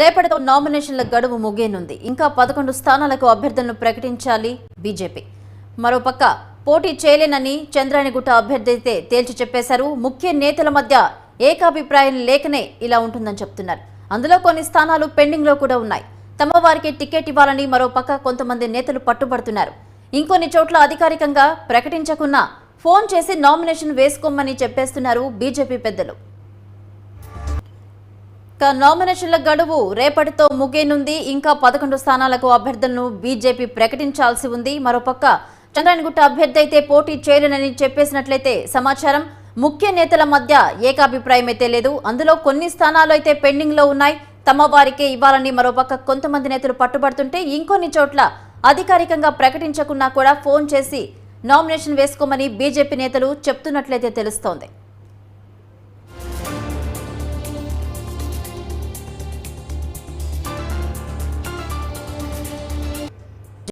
రేపటితో నామినేషన్ల గడువు ముగియనుంది. ఇంకా పదకొండు స్థానాలకు అభ్యర్థులను ప్రకటించాలి బీజేపీ. మరోపక్క పోటీ చేయలేనని చంద్రాయణగుట్ట అభ్యర్థి అయితే తేల్చి చెప్పేశారు. ముఖ్య నేతల మధ్య ఏకాభిప్రాయం లేకనే ఇలా ఉంటుందని చెప్తున్నారు. అందులో కొన్ని స్థానాలు పెండింగ్లో కూడా ఉన్నాయి. తమ వారికి టికెట్ ఇవ్వాలని మరోపక్క కొంతమంది నేతలు పట్టుబడుతున్నారు. ఇంకొన్ని చోట్ల అధికారికంగా ప్రకటించకున్నా ఫోన్ చేసి నామినేషన్ వేసుకోమని చెప్పేస్తున్నారు బీజేపీ పెద్దలు. నామినేషన్ల గడువు రేపటితో ముగియనుంది. ఇంకా పదకొండు స్థానాలకు అభ్యర్థులను బీజేపీ ప్రకటించాల్సి ఉంది. మరోపక్క చంద్రాయణగుట్ట అభ్యర్థి అయితే పోటీ చేయలేనని చెప్పేసినట్లయితే సమాచారం. ముఖ్య నేతల మధ్య ఏకాభిప్రాయం అయితే లేదు. అందులో కొన్ని స్థానాలు అయితే పెండింగ్లో ఉన్నాయి. తమ వారికే ఇవ్వాలని మరోపక్క కొంతమంది నేతలు పట్టుబడుతుంటే ఇంకొన్ని చోట్ల అధికారికంగా ప్రకటించకున్నా కూడా ఫోన్ చేసి నామినేషన్ వేసుకోమని బీజేపీ నేతలు చెప్తున్నట్లయితే తెలుస్తోంది.